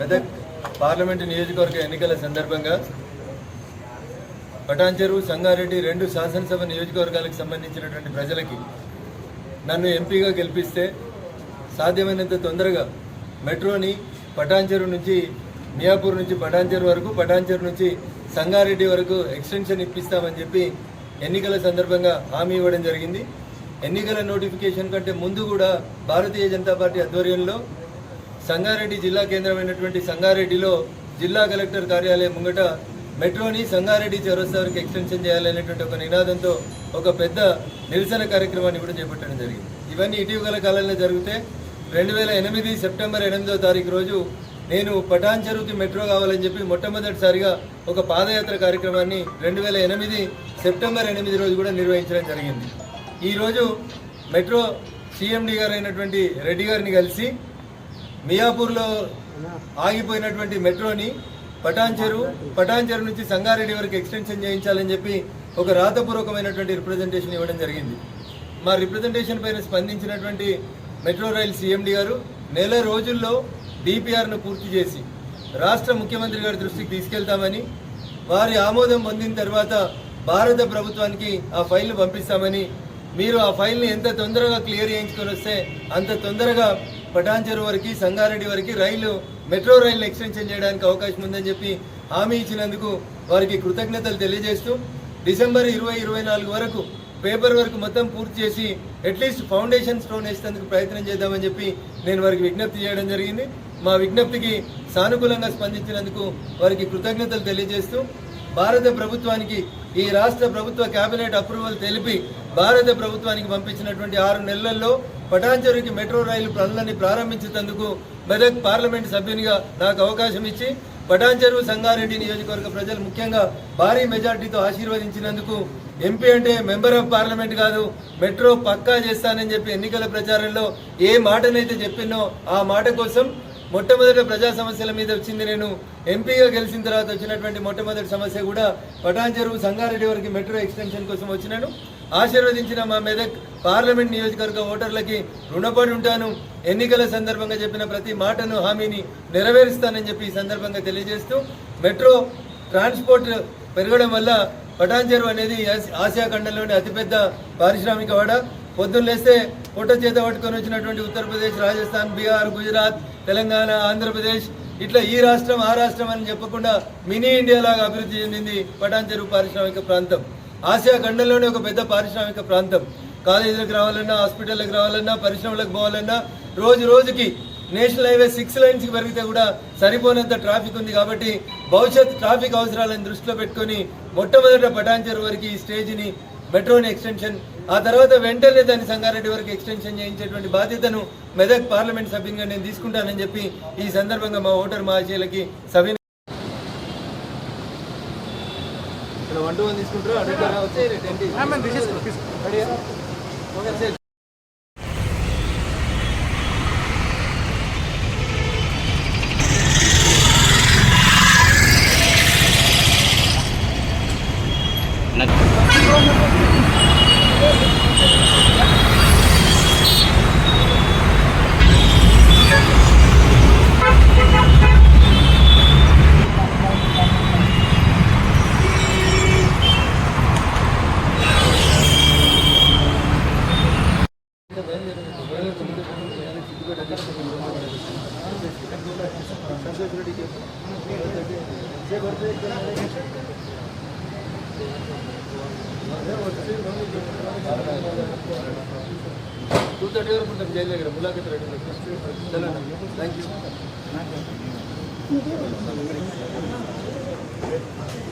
Medak parliament నియోజకవర్గ ఎన్నికల సందర్భంగా పటాన్చెరు సంగారెడ్డి రెండు శాసనసభ నియోజకవర్గాలకు సంబంధించినటువంటి ప్రజలకి నన్ను ఎంపీగా గెలిపిస్తే సాధ్యమైనంత తొందరగా మెట్రోని పటాన్చెరు నుంచి మియాపూర్ నుంచి పటాన్చెరు వరకు పటాన్చెరు నుంచి సంగారెడ్డి వరకు ఎక్స్టెన్షన్ ఇప్పిస్తామని చెప్పి ఎన్నికల సందర్భంగా హామీ ఇవ్వడం జరిగింది. ఎన్నికల నోటిఫికేషన్ కంటే ముందు కూడా భారతీయ జనతా పార్టీ ఆధ్వర్యంలో సంగారెడ్డి జిల్లా కేంద్రమైనటువంటి సంగారెడ్డిలో జిల్లా కలెక్టర్ కార్యాలయం ముంగట మెట్రోని సంగారెడ్డి చౌరస్తా వరకు ఎక్స్టెన్షన్ చేయాలనేటువంటి ఒక నినాదంతో ఒక పెద్ద నిరసన కార్యక్రమాన్ని కూడా చేపట్టడం జరిగింది. ఇవన్నీ ఇటీవల కాలంలో జరిగితే రెండు వేల ఎనిమిది సెప్టెంబర్ ఎనిమిదో తారీఖు రోజు నేను పటాన్ చెరువుకి మెట్రో కావాలని చెప్పి మొట్టమొదటిసారిగా ఒక పాదయాత్ర కార్యక్రమాన్ని రెండు వేల ఎనిమిది సెప్టెంబర్ ఎనిమిది రోజు కూడా నిర్వహించడం జరిగింది. ఈరోజు మెట్రో సిఎండి గారు అయినటువంటి రెడ్డి గారిని కలిసి మియాపూర్లో ఆగిపోయినటువంటి మెట్రోని పటాన్చెరు పటాన్చెరు నుంచి సంగారెడ్డి వరకు ఎక్స్టెన్షన్ చేయించాలని చెప్పి ఒక రాతపూర్వకమైనటువంటి రిప్రజెంటేషన్ ఇవ్వడం జరిగింది. మా రిప్రజెంటేషన్ పైన స్పందించినటువంటి మెట్రో రైల్ సీఎండి గారు నెల రోజుల్లో డిపిఆర్ను పూర్తి చేసి రాష్ట్ర ముఖ్యమంత్రి గారి దృష్టికి తీసుకెళ్తామని వారి ఆమోదం పొందిన తర్వాత భారత ప్రభుత్వానికి ఆ ఫైల్ను పంపిస్తామని మీరు ఆ ఫైల్ని ఎంత తొందరగా క్లియర్ చేయించుకొని వస్తే అంత తొందరగా పటాన్చెరు వరకు సంగారెడ్డి వరకు రైలు మెట్రో రైలు ఎక్స్టెన్షన్ చేయడానికి అవకాశం ఉందని చెప్పి హామీ ఇచ్చినందుకు వారికి కృతజ్ఞతలు తెలియజేస్తూ డిసెంబర్ ఇరవై ఇరవై నాలుగు వరకు పేపర్ వర్క్ మొత్తం పూర్తి చేసి అట్లీస్ట్ ఫౌండేషన్ స్టోన్ వేసేందుకు ప్రయత్నం చేద్దామని చెప్పి నేను వారికి విజ్ఞప్తి చేయడం జరిగింది. మా విజ్ఞప్తికి సానుకూలంగా స్పందించినందుకు వారికి కృతజ్ఞతలు తెలియజేస్తూ భారత ప్రభుత్వానికి ఈ రాష్ట్ర ప్రభుత్వ కేబినెట్ అప్రూవల్ తెలిపి భారత ప్రభుత్వానికి పంపించినటువంటి ఆరు నెలల్లో పటాన్చెరుకి మెట్రో రైలు పనులని ప్రారంభించినందుకు మెదక్ పార్లమెంట్ సభ్యునిగా నాకు అవకాశం ఇచ్చి పటాన్చెరు సంగారెడ్డి నియోజకవర్గ ప్రజలు ముఖ్యంగా భారీ మెజార్టీతో ఆశీర్వదించినందుకు ఎంపీ అంటే మెంబర్ ఆఫ్ పార్లమెంట్ కాదు మెట్రో పక్కా చేస్తానని చెప్పి ఎన్నికల ప్రచారంలో ఏ మాటనైతే చెప్పినో ఆ మాట కోసం మొట్టమొదటి ప్రజా సమస్యల మీద వచ్చింది నేను. ఎంపీగా గెలిచిన తర్వాత వచ్చినటువంటి మొట్టమొదటి సమస్య కూడా పటాన్ చెరువు సంగారెడ్డి వరకు మెట్రో ఎక్స్టెన్షన్ కోసం వచ్చినాను. ఆశీర్వదించిన మా మెదక్ పార్లమెంట్ నియోజకవర్గ ఓటర్లకి రుణపడి ఉంటాను. ఎన్నికల సందర్భంగా చెప్పిన ప్రతి మాటను హామీని నెరవేరుస్తానని చెప్పి ఈ సందర్భంగా తెలియజేస్తూ మెట్రో ట్రాన్స్పోర్ట్ పెరగడం వల్ల పటాన్ చెరువు అనేది ఆసియా ఖండంలోని అతిపెద్ద పారిశ్రామిక వాడ పొద్దున్న లేస్తే చేత పట్టుకొని వచ్చినటువంటి ఉత్తరప్రదేశ్ రాజస్థాన్ బీహార్ గుజరాత్ తెలంగాణ ఆంధ్రప్రదేశ్ ఇట్లా ఈ రాష్ట్రం ఆ రాష్ట్రం అని చెప్పకుండా మినీ ఇండియా లాగా అభివృద్ధి చెందింది పటాన్ చెరువు పారిశ్రామిక ప్రాంతం. ఆసియా ఖండంలోనే ఒక పెద్ద పారిశ్రామిక ప్రాంతం. కాలేజీలకు రావాలన్నా హాస్పిటల్కి రావాలన్నా పరిశ్రమలకు పోవాలన్నా రోజు రోజుకి నేషనల్ హైవే సిక్స్ లైన్స్కి పెరిగితే కూడా సరిపోనంత ట్రాఫిక్ ఉంది కాబట్టి భవిష్యత్ ట్రాఫిక్ అవసరాలను దృష్టిలో పెట్టుకొని మొట్టమొదట పటాన్చెరు వరకు ఈ స్టేజ్ని మెట్రోని ఎక్స్టెన్షన్ ఆ తర్వాత వెంటనే దాన్ని సంగారెడ్డి వరకు ఎక్స్టెన్షన్ చేయించేటువంటి బాధ్యతను మెదక్ పార్లమెంట్ సభ్యునిగా నేను తీసుకుంటానని చెప్పి ఈ సందర్భంగా మా ఓటర్ మహాశయులకి సభ్యుని ఇక్కడ వన్ టు వన్ తీసుకుంటారా? టూ థర్టీ వరకు ఉంటాం జైలు దగ్గర ములాఖత్ రెడీ థ్యాంక్ యూ